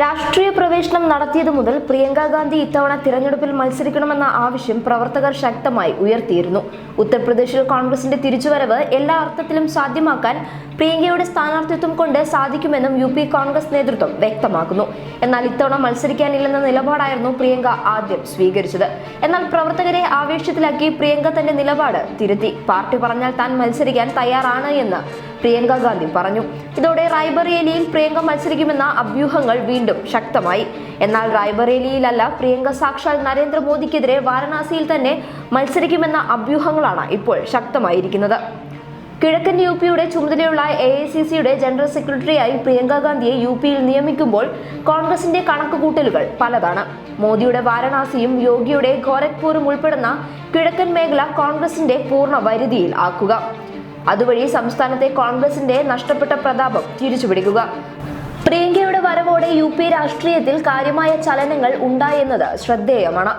രാഷ്ട്രീയ പ്രവേശനം നടത്തിയതു മുതൽ പ്രിയങ്ക ഗാന്ധി ഇത്തവണ തിരഞ്ഞെടുപ്പിൽ മത്സരിക്കണമെന്ന ആവശ്യം പ്രവർത്തകർ ശക്തമായി ഉയർത്തിയിരുന്നു. ഉത്തർപ്രദേശിൽ കോൺഗ്രസിന്റെ തിരിച്ചുവരവ് എല്ലാ അർത്ഥത്തിലും സാധ്യമാക്കാൻ പ്രിയങ്കയുടെ സ്ഥാനാർത്ഥിത്വം കൊണ്ട് സാധിക്കുമെന്നും യു പി കോൺഗ്രസ് നേതൃത്വം വ്യക്തമാക്കുന്നു. എന്നാൽ ഇത്തവണ മത്സരിക്കാനില്ലെന്ന നിലപാടായിരുന്നു പ്രിയങ്ക ആദ്യം സ്വീകരിച്ചത്. എന്നാൽ പ്രവർത്തകരെ ആവേശത്തിലാക്കി പ്രിയങ്ക തന്റെ നിലപാട് തിരുത്തി. പാർട്ടി പറഞ്ഞാൽ താൻ മത്സരിക്കാൻ തയ്യാറാണ് എന്ന് പ്രിയങ്ക ഗാന്ധി പറഞ്ഞു. ഇതോടെ റായ്ബറേലിയിൽ പ്രിയങ്ക മത്സരിക്കുമെന്ന അഭ്യൂഹങ്ങൾ വീണ്ടും ശക്തമായി. എന്നാൽ റായ്ബറേലിയിലല്ല പ്രിയങ്ക സാക്ഷാൽ നരേന്ദ്രമോദിക്കെതിരെ വാരണാസിയിൽ തന്നെ മത്സരിക്കുമെന്ന അഭ്യൂഹങ്ങളാണ് ഇപ്പോൾ ശക്തമായിരിക്കുന്നത്. കിഴക്കൻ യു പിയുടെ ചുമതലയുള്ള എ ഐ സി സിയുടെ ജനറൽ സെക്രട്ടറിയായി പ്രിയങ്ക ഗാന്ധിയെ യു പിയിൽ നിയമിക്കുമ്പോൾ കോൺഗ്രസിന്റെ കണക്കുകൂട്ടലുകൾ പലതാണ്. മോദിയുടെ വാരണാസിയും യോഗിയുടെ ഗോരഖ്പൂരും ഉൾപ്പെടുന്ന കിഴക്കൻ മേഖല കോൺഗ്രസിന്റെ പൂർണ വരുതിയിൽ ആക്കുക. അതുവഴി സംസ്ഥാനത്തെ കോൺഗ്രസിന്റെ നഷ്ടപ്പെട്ട പ്രതാപം തിരിച്ചുപിടിക്കുക. പ്രിയങ്കയുടെ വരവോടെ യു പി രാഷ്ട്രീയത്തിൽ കാര്യമായ ചലനങ്ങൾ ഉണ്ടായെന്നത് ശ്രദ്ധേയമാണ്.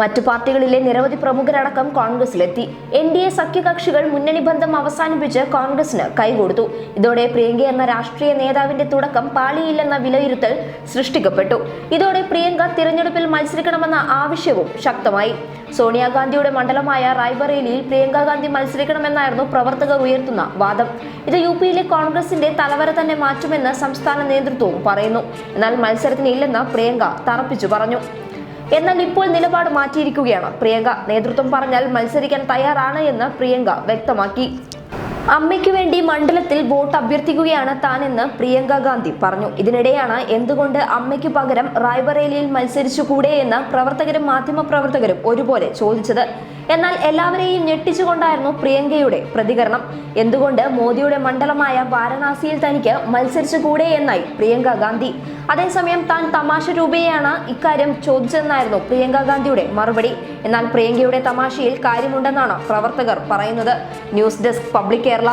മറ്റു പാർട്ടികളിലെ നിരവധി പ്രമുഖരടക്കം കോൺഗ്രസിലെത്തി. എൻ ഡി എ സഖ്യകക്ഷികൾ മുന്നണി ബന്ധം അവസാനിപ്പിച്ച് കോൺഗ്രസിന് കൈകൊടുത്തു. ഇതോടെ പ്രിയങ്ക എന്ന രാഷ്ട്രീയ നേതാവിന്റെ തുടക്കം പാളിയില്ലെന്ന വിലയിരുത്തൽ സൃഷ്ടിക്കപ്പെട്ടു. ഇതോടെ പ്രിയങ്ക തിരഞ്ഞെടുപ്പിൽ മത്സരിക്കണമെന്ന ആവശ്യവും ശക്തമായി. സോണിയാഗാന്ധിയുടെ മണ്ഡലമായ റായ്ബറേലിയിൽ പ്രിയങ്ക ഗാന്ധി മത്സരിക്കണമെന്നായിരുന്നു പ്രവർത്തകർ ഉയർത്തുന്ന വാദം. ഇത് യു പിയിലെ കോൺഗ്രസിന്റെ തലവര തന്നെ മാറ്റുമെന്ന് സംസ്ഥാന നേതൃത്വവും പറയുന്നു. എന്നാൽ മത്സരത്തിനില്ലെന്ന് പ്രിയങ്ക തറപ്പിച്ചു പറഞ്ഞു. എന്നാൽ ഇപ്പോൾ നിലപാട് മാറ്റിയിരിക്കുകയാണ്. പ്രിയങ്ക നേതൃത്വം പറഞ്ഞാൽ മത്സരിക്കാൻ തയ്യാറാണ് എന്ന് പ്രിയങ്ക വ്യക്തമാക്കി. അമ്മയ്ക്ക് വേണ്ടി മണ്ഡലത്തിൽ വോട്ട് അഭ്യർത്ഥിക്കുകയാണ് താനെന്ന് പ്രിയങ്ക ഗാന്ധി പറഞ്ഞു. ഇതിനിടെയാണ് എന്തുകൊണ്ട് അമ്മയ്ക്ക് പകരം റായ്ബറേലിയിൽ മത്സരിച്ചുകൂടെ എന്ന് പ്രവർത്തകരും മാധ്യമപ്രവർത്തകരും ഒരുപോലെ ചോദിച്ചത്. എന്നാൽ എല്ലാവരെയും ഞെട്ടിച്ചുകൊണ്ടായിരുന്നു പ്രിയങ്കയുടെ പ്രതികരണം. എന്തുകൊണ്ട് മോദിയുടെ മണ്ഡലമായ വാരണാസിയിൽ തനിക്ക് മത്സരിച്ചുകൂടെ എന്നായി പ്രിയങ്ക ഗാന്ധി. അതേസമയം താൻ തമാശ രൂപയാണ് ഇക്കാര്യം ചോദിച്ചതെന്നായിരുന്നു പ്രിയങ്ക ഗാന്ധിയുടെ മറുപടി. എന്നാൽ പ്രിയങ്കയുടെ തമാശയിൽ കാര്യമുണ്ടെന്നാണ് പ്രവർത്തകർ പറയുന്നത്. News desk public Kerala.